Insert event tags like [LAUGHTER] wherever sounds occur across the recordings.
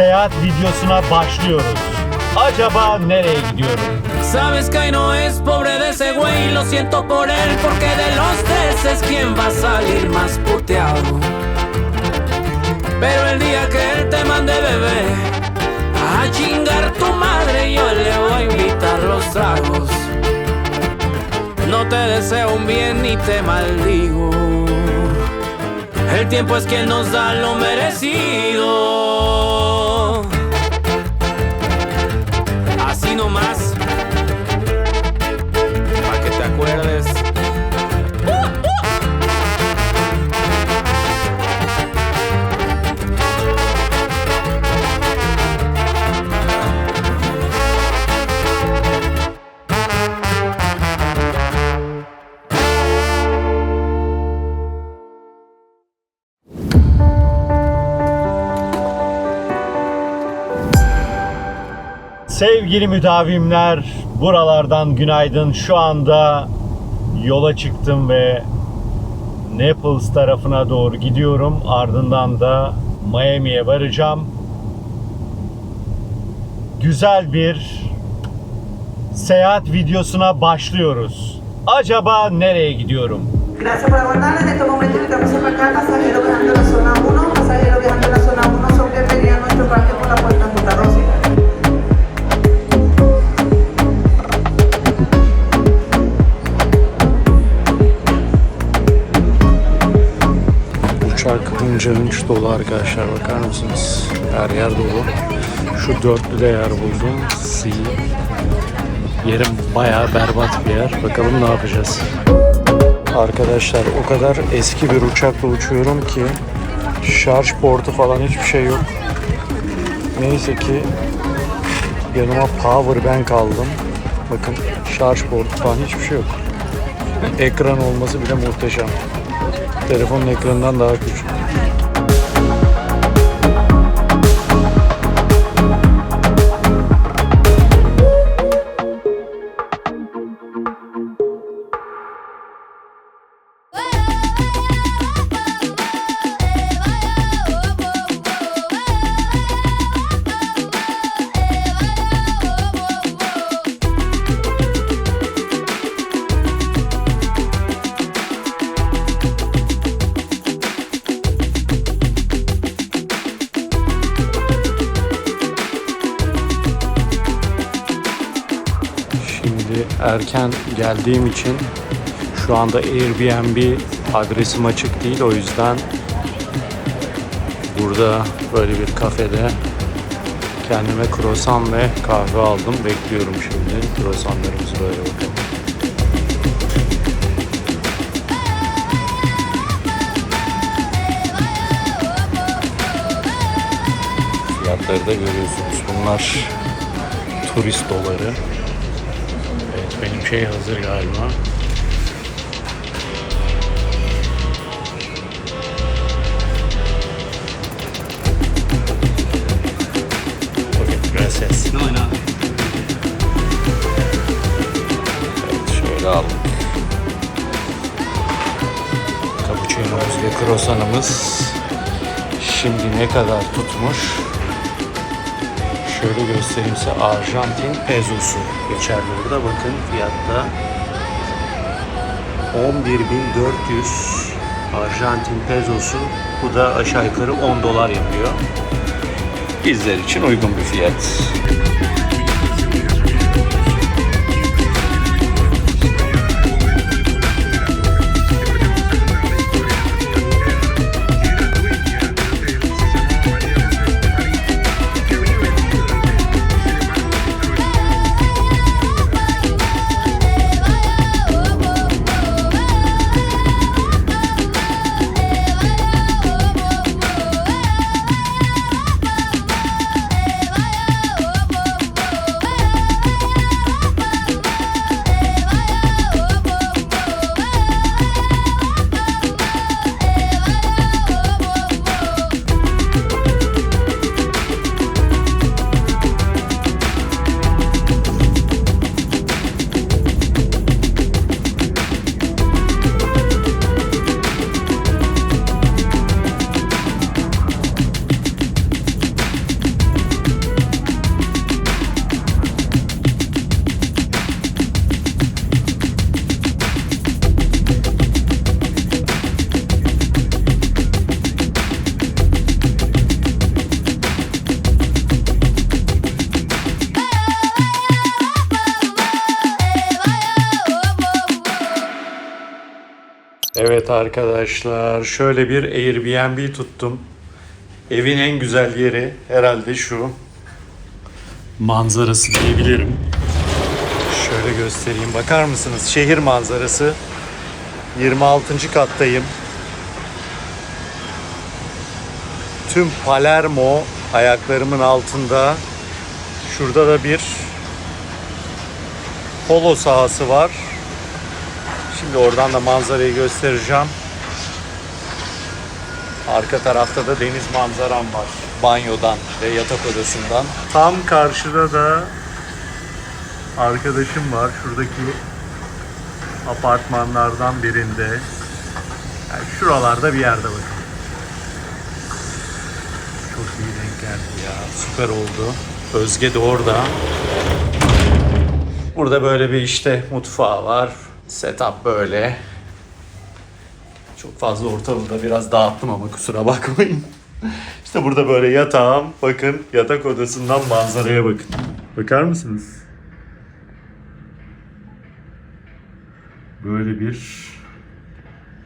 seyahat videosuna başlıyoruz. Acaba nereye gidiyorum? Sabes que no es pobre de ese güey, lo siento por él porque de los tres es quien va a salir más puteado. Pero el día que él te mande bebé a chingar tu madre, yo le voy a invitar los tragos. No te deseo un bien ni te maldigo. El tiempo es quien nos da lo merecido. no máximo. Sevgili müdavimler, buralardan günaydın. Şu anda yola çıktım ve Naples tarafına doğru gidiyorum. Ardından da Miami'ye varacağım. Güzel bir seyahat videosuna başlıyoruz. Acaba nereye gidiyorum? Gracias por aguardarnos. En estos momentos estamos a acá, pasajeros viajando la zona 1, pasajeros viajando la zona 1 son bienvenidos a nuestro parque por la puerta Ruta 12. Uçak hınca hınç dolu arkadaşlar bakar mısınız? Her yer dolu. Şu dörtlü de yer buldum. Si. Yerim bayağı berbat bir yer. Bakalım ne yapacağız. Arkadaşlar o kadar eski bir uçakla uçuyorum ki şarj portu falan hiçbir şey yok. Neyse ki yanıma power bank aldım. Bakın şarj portu falan hiçbir şey yok. Ekran olması bile muhteşem. Telefonun ekranından daha küçük. Erken geldiğim için şu anda Airbnb adresim açık değil o yüzden burada böyle bir kafede kendime croissant ve kahve aldım. Bekliyorum şimdi. Croissantlarımız böyle bakalım. Fiyatları da görüyorsunuz. Bunlar turist doları. Şey hazır galiba. Okay, gracias. No, no. Evet şöyle aldık. Cappuccino'muz ve croissant'ımız şimdi ne kadar tutmuş? Şöyle göstereyim size Arjantin pezosu geçerli burada bakın fiyatta 11.400 Arjantin pezosu bu da aşağı yukarı 10 dolar yapıyor. Bizler için uygun bir fiyat. Arkadaşlar şöyle bir Airbnb tuttum. Evin en güzel yeri herhalde şu. Manzarası diyebilirim. Şöyle göstereyim bakar mısınız? Şehir manzarası. 26. kattayım. Tüm Palermo ayaklarımın altında. Şurada da bir polo sahası var. Şimdi oradan da manzarayı göstereceğim. Arka tarafta da deniz manzaram var. Banyodan ve yatak odasından. Tam karşıda da arkadaşım var. Şuradaki apartmanlardan birinde. Yani şuralarda bir yerde bakın. Çok iyi denk geldi ya. Süper oldu. Özge de orada. Burada böyle bir işte mutfağı var. Setup böyle. Çok fazla ortalığı da biraz dağıttım ama kusura bakmayın. [LAUGHS] İşte burada böyle yatağım. Bakın yatak odasından manzaraya bakın. Bakar mısınız? Böyle bir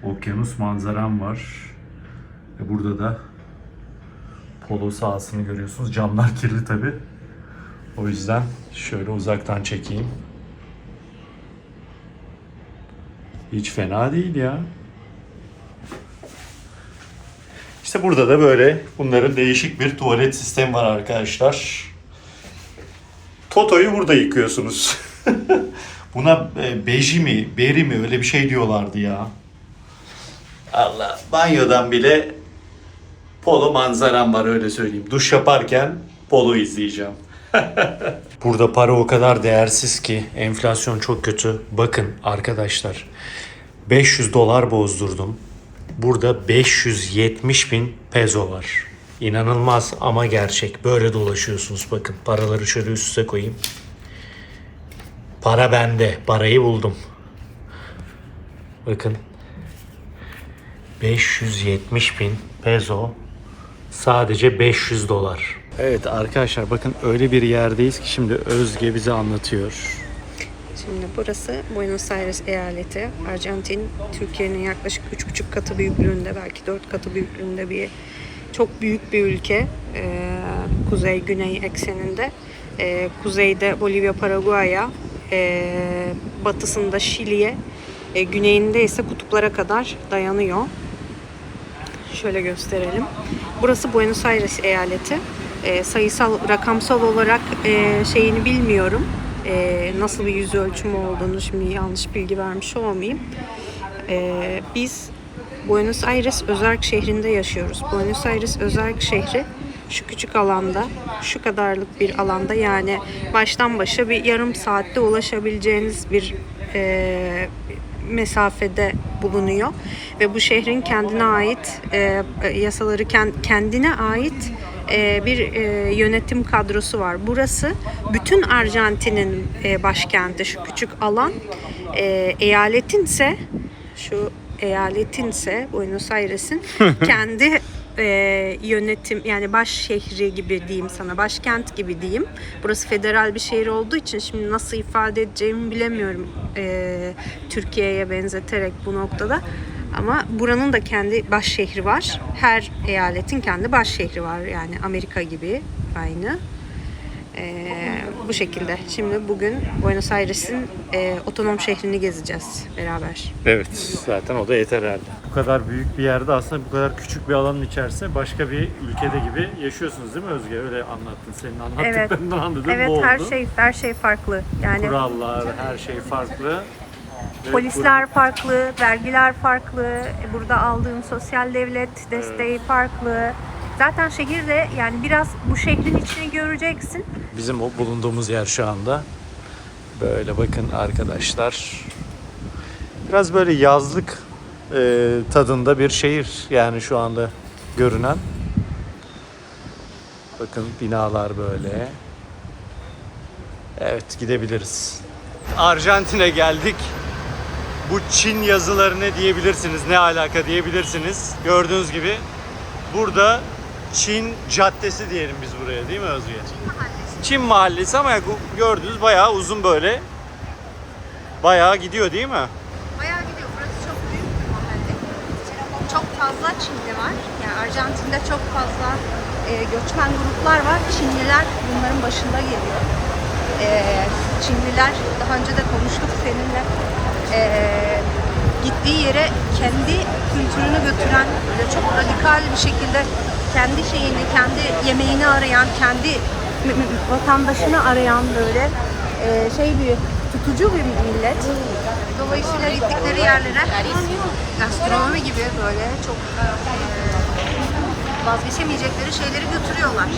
okyanus manzaram var. Ve burada da polo sahasını görüyorsunuz. Camlar kirli tabi. O yüzden şöyle uzaktan çekeyim. Hiç fena değil ya. İşte burada da böyle bunların değişik bir tuvalet sistemi var arkadaşlar. Toto'yu burada yıkıyorsunuz. [LAUGHS] Buna e, beji mi, beri mi öyle bir şey diyorlardı ya. Allah banyodan bile polo manzaram var öyle söyleyeyim. Duş yaparken polo izleyeceğim. [LAUGHS] Burada para o kadar değersiz ki enflasyon çok kötü. Bakın arkadaşlar 500 dolar bozdurdum. Burada 570 bin pezo var. İnanılmaz ama gerçek. Böyle dolaşıyorsunuz bakın. Paraları şöyle üst üste koyayım. Para bende. Parayı buldum. Bakın. 570 bin pezo. Sadece 500 dolar. Evet arkadaşlar bakın öyle bir yerdeyiz ki şimdi Özge bize anlatıyor. Şimdi burası Buenos Aires eyaleti. Arjantin, Türkiye'nin yaklaşık 3,5 katı büyüklüğünde, belki 4 katı büyüklüğünde bir çok büyük bir ülke. Ee, Kuzey-güney ekseninde. Ee, kuzeyde Bolivya, Paraguay'a, ee, batısında Şili'ye, ee, güneyinde ise kutuplara kadar dayanıyor. Şöyle gösterelim. Burası Buenos Aires eyaleti. Ee, sayısal, rakamsal olarak ee, şeyini bilmiyorum. Ee, nasıl bir yüz ölçümü olduğunu şimdi yanlış bilgi vermiş olmayayım. Ee, biz Buenos Aires Özerk şehrinde yaşıyoruz. Buenos Aires Özerk şehri şu küçük alanda, şu kadarlık bir alanda yani baştan başa bir yarım saatte ulaşabileceğiniz bir e, mesafede bulunuyor ve bu şehrin kendine ait e, yasaları kend- kendine ait e, bir e, yönetim kadrosu var. Burası bütün Arjantin'in e, başkenti şu küçük alan. E, eyaletinse şu eyaletinse Buenos Aires'in [LAUGHS] kendi e, yönetim yani baş şehri gibi diyeyim sana başkent gibi diyeyim. Burası federal bir şehir olduğu için şimdi nasıl ifade edeceğimi bilemiyorum e, Türkiye'ye benzeterek bu noktada. Ama buranın da kendi baş şehri var. Her eyaletin kendi baş şehri var. Yani Amerika gibi aynı. Ee, bu şekilde. Şimdi bugün Buenos Aires'in e, otonom şehrini gezeceğiz beraber. Evet zaten o da yeter herhalde. Bu kadar büyük bir yerde aslında bu kadar küçük bir alanın içerisinde başka bir ülkede gibi yaşıyorsunuz değil mi Özge? Öyle anlattın. Senin anlattıklarından anladığım evet bu oldu. her şey her şey farklı. Yani Kurallar, her şey farklı. Polisler farklı, vergiler farklı. Burada aldığın sosyal devlet desteği farklı. Zaten şehirde yani biraz bu şehrin içini göreceksin. Bizim o bulunduğumuz yer şu anda. Böyle bakın arkadaşlar. Biraz böyle yazlık e, tadında bir şehir yani şu anda görünen. Bakın binalar böyle. Evet gidebiliriz. Arjantin'e geldik. Bu Çin yazıları ne diyebilirsiniz, ne alaka diyebilirsiniz. Gördüğünüz gibi burada Çin Caddesi diyelim biz buraya değil mi Özge? Çin mahallesi ama bu gördüğünüz bayağı uzun böyle. Bayağı gidiyor değil mi? Bayağı gidiyor. Burası çok büyük bir mahalle. fazla Çinli var. Yani Arjantin'de çok fazla e, göçmen gruplar var. Çinliler bunların başında geliyor. E, Çinliler daha önce de konuştuk seninle. E, gittiği yere kendi kültürünü götüren, böyle çok radikal bir şekilde kendi şeyini, kendi yemeğini arayan, kendi vatandaşını arayan böyle e, şey bir tutucu bir millet. Dolayısıyla gittikleri yerlere gastronomi gibi böyle çok e, vazgeçemeyecekleri şeyleri götürüyorlar.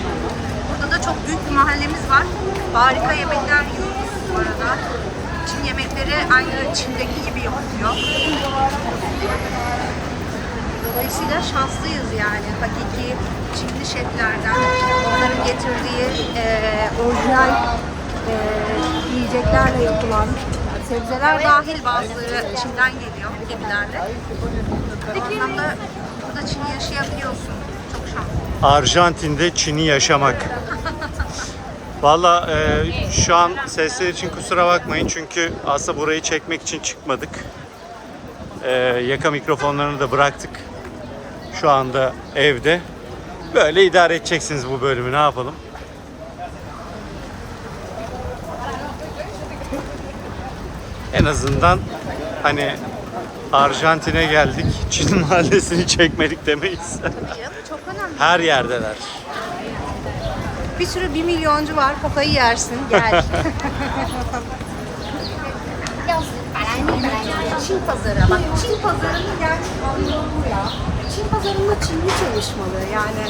Burada da çok büyük bir mahallemiz var. Harika yemekler yiyoruz bu arada. Çin yemekleri aynı Çin'deki gibi yapılıyor. Dolayısıyla şanslıyız yani hakiki Çinli şeflerden, onların getirdiği e, orijinal e, yiyeceklerle yapılan sebzeler dahil bazıları Çin'den geliyor gemilerle. Bu anlamda burada Çin'i yaşayabiliyorsun. Çok şanslı. Arjantin'de Çin'i yaşamak. [LAUGHS] Valla e, şu an sesler için kusura bakmayın çünkü aslında burayı çekmek için çıkmadık. E, yaka mikrofonlarını da bıraktık. Şu anda evde. Böyle idare edeceksiniz bu bölümü ne yapalım. En azından hani Arjantin'e geldik. Çin [LAUGHS] mahallesini çekmedik demeyiz. Çok önemli. Her yerdeler. Bir sürü bir milyoncu var. Kafayı yersin. Gel. [LAUGHS] Çin pazarı. Bak Çin pazarının gerçek anlamı ya. Çin pazarında Çinli çalışmalı yani.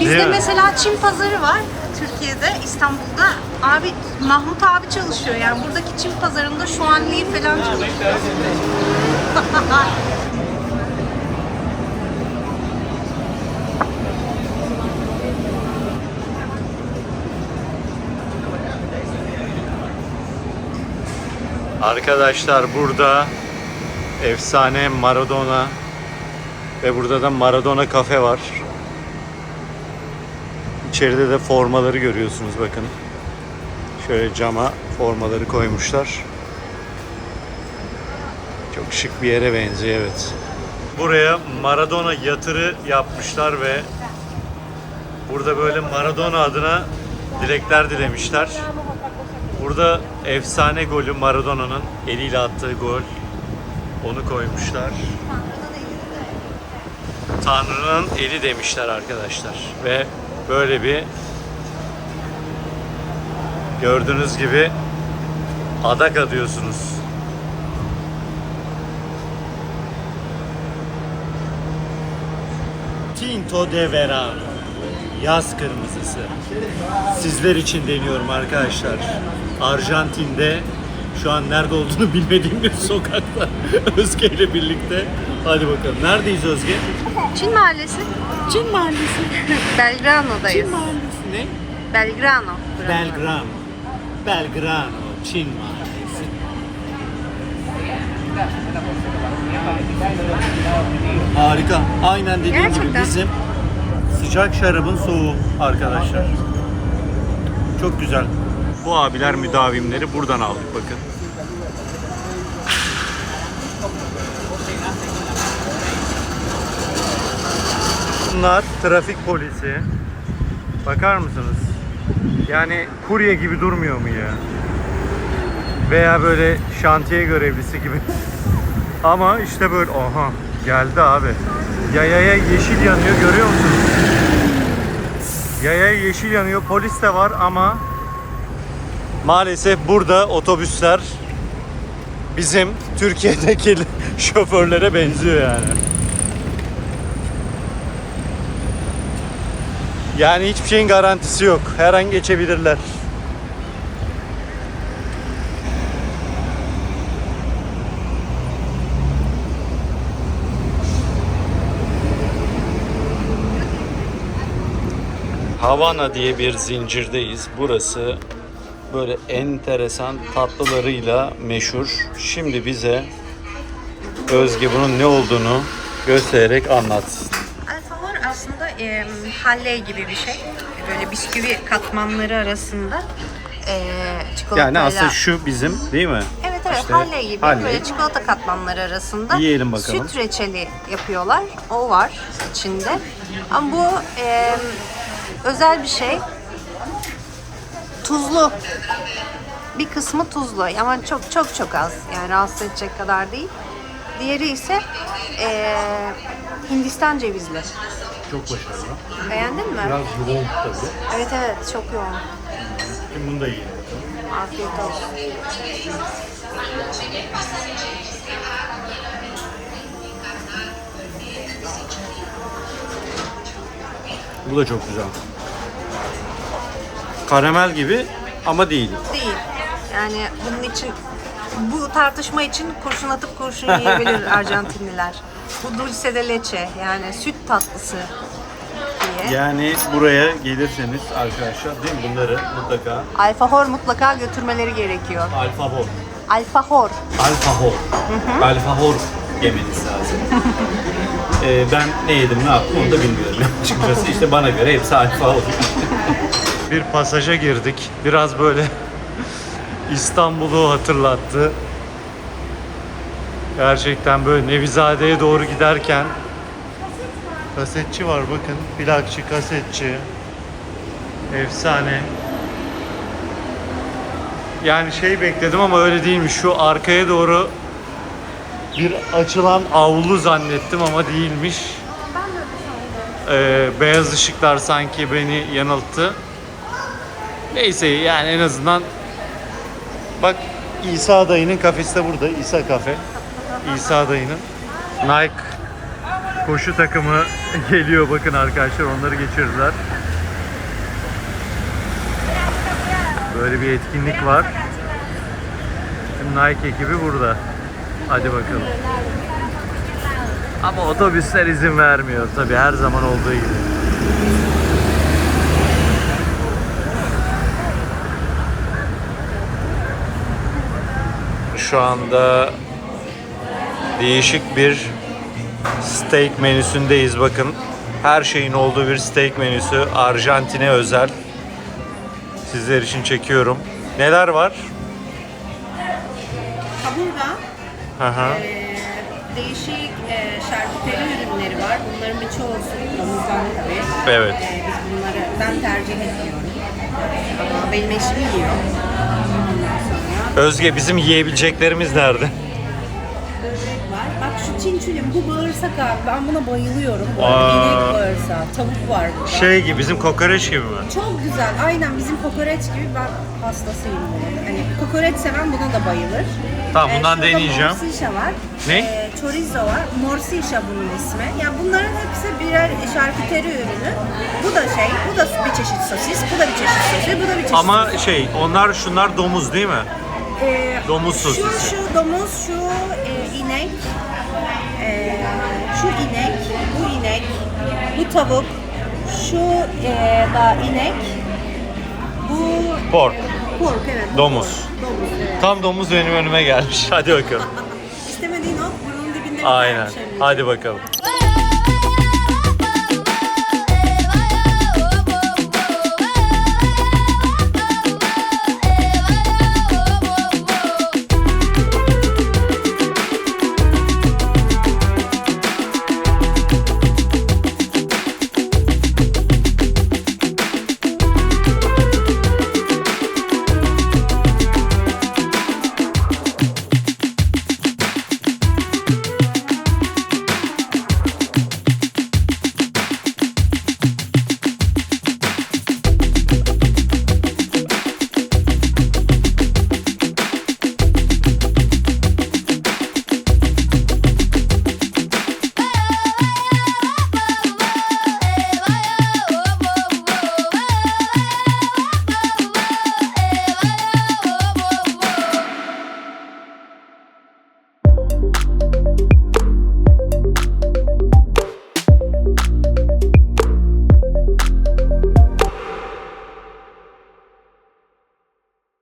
Bizde Değil mi? mesela Çin pazarı var Türkiye'de, İstanbul'da. Abi Mahmut abi çalışıyor yani buradaki Çin pazarında şu an Lee falan çalışıyor. [LAUGHS] Arkadaşlar burada efsane Maradona ve burada da Maradona kafe var. İçeride de formaları görüyorsunuz bakın. Şöyle cama formaları koymuşlar. Çok şık bir yere benziyor evet. Buraya Maradona yatırı yapmışlar ve burada böyle Maradona adına dilekler dilemişler. Burada efsane golü Maradona'nın eliyle attığı gol. Onu koymuşlar. Tanrı'nın eli demişler arkadaşlar. Ve böyle bir gördüğünüz gibi adak adıyorsunuz. Tinto de Verano. Yaz kırmızısı. Sizler için deniyorum arkadaşlar. Arjantin'de şu an nerede olduğunu [LAUGHS] bilmediğim bir sokakta [LAUGHS] Özge ile birlikte. Hadi bakalım. Neredeyiz Özge? Çin mahallesi. Çin mahallesi. [LAUGHS] Belgrano'dayız. Çin mahallesi ne? Belgrano. Belgrano. Belgrano. Çin mahallesi. Harika. Aynen dediğim gibi Gerçekten. bizim sıcak şarabın soğuğu arkadaşlar. Çok güzel. Bu abiler müdavimleri buradan aldık bakın. Bunlar trafik polisi. Bakar mısınız? Yani kurye gibi durmuyor mu ya? Veya böyle şantiye görevlisi gibi. [LAUGHS] Ama işte böyle aha geldi abi. Yayaya yeşil yanıyor görüyor musunuz? Yayaya yeşil yanıyor polis de var ama maalesef burada otobüsler bizim Türkiye'deki [LAUGHS] şoförlere benziyor yani. Yani hiçbir şeyin garantisi yok. Her an geçebilirler. Havana diye bir zincirdeyiz. Burası böyle enteresan tatlılarıyla meşhur. Şimdi bize Özge bunun ne olduğunu göstererek anlatsın. Alfalar aslında e, halle gibi bir şey. Böyle bisküvi katmanları arasında e, çikolatayla. Yani aslında şu bizim değil mi? Evet evet işte. halle gibi Halle. böyle çikolata katmanları arasında Yiyelim bakalım. süt reçeli yapıyorlar. O var içinde. Ama bu e, özel bir şey. Tuzlu. Bir kısmı tuzlu ama çok çok çok az. Yani rahatsız edecek kadar değil. Diğeri ise e, Hindistan cevizli. Çok başarılı. Beğendin mi? Biraz yoğun tabii. Evet evet çok yoğun. Şimdi bunu da yiyelim. Afiyet olsun. Bu da çok güzel. Karamel gibi ama değil. Değil. Yani bunun için bu tartışma için kurşun atıp kurşun yiyebilir [LAUGHS] Arjantinliler. Bu dulce de leche yani süt tatlısı diye. Yani buraya gelirseniz arkadaşlar değil mi bunları mutlaka Alfahor mutlaka götürmeleri gerekiyor. alfahor. Alfahor. Alfahor. Alfahor yemeniz lazım. [LAUGHS] Ee, ben ne yedim ne yaptım onu da bilmiyorum [LAUGHS] açıkçası. İşte bana göre hepsi alfahor. Bir pasaja girdik. Biraz böyle [LAUGHS] İstanbul'u hatırlattı. Gerçekten böyle Nevizade'ye doğru giderken kasetçi var bakın. Plakçı, kasetçi. Efsane. Yani şey bekledim ama öyle değilmiş. Şu arkaya doğru bir açılan avlu zannettim ama değilmiş. Ee, beyaz ışıklar sanki beni yanılttı. Neyse yani en azından bak İsa dayının kafesi de burada. İsa kafe. İsa dayının. Nike koşu takımı [LAUGHS] geliyor bakın arkadaşlar onları geçirdiler. Böyle bir etkinlik var. Şimdi Nike ekibi burada. Hadi bakalım. Ama otobüsler izin vermiyor tabi her zaman olduğu gibi. Şu anda değişik bir steak menüsündeyiz bakın. Her şeyin olduğu bir steak menüsü. Arjantin'e özel. Sizler için çekiyorum. Neler var? Kaburga, Hı hı. e, değişik e, şarküteri ürünleri var. Bunların birçoğu domuzdan tabii. Evet. E, biz bunları ben tercih etmiyorum. Ama benim eşim yiyor. Özge bizim yiyebileceklerimiz nerede? börek var. Bak şu çinçülüm bu bağırsak abi. Ben buna bayılıyorum. Bu Aa. arada inek bağırsağı. Tavuk var burada. Şey gibi bizim kokoreç gibi mi? Çok güzel. Aynen bizim kokoreç gibi ben hastasıyım bunun. Hani kokoreç seven buna da bayılır. Tamam, Ee, bundan şurada deneyeceğim. Morsişa var. Ne? Ee, chorizo var. Morsişa bunun ismi. Yani bunların hepsi birer şarküteri ürünü. Bu da şey, bu da bir çeşit sosis, bu da bir çeşit sosis, bu da bir çeşit Ama sosis. şey onlar şunlar domuz değil mi? Ee, domuz Şu, sosisi. şu domuz, şu e, inek, e, şu inek, bu inek, bu tavuk, şu e, da inek, bu Pork. Pork evet. bu Domuz. pork. Domuz evet. Tam domuz benim önüme gelmiş. [LAUGHS] Hadi bakalım. İstemediğin o burnun dibinde bir Aynen. tane şey? Hadi bakalım.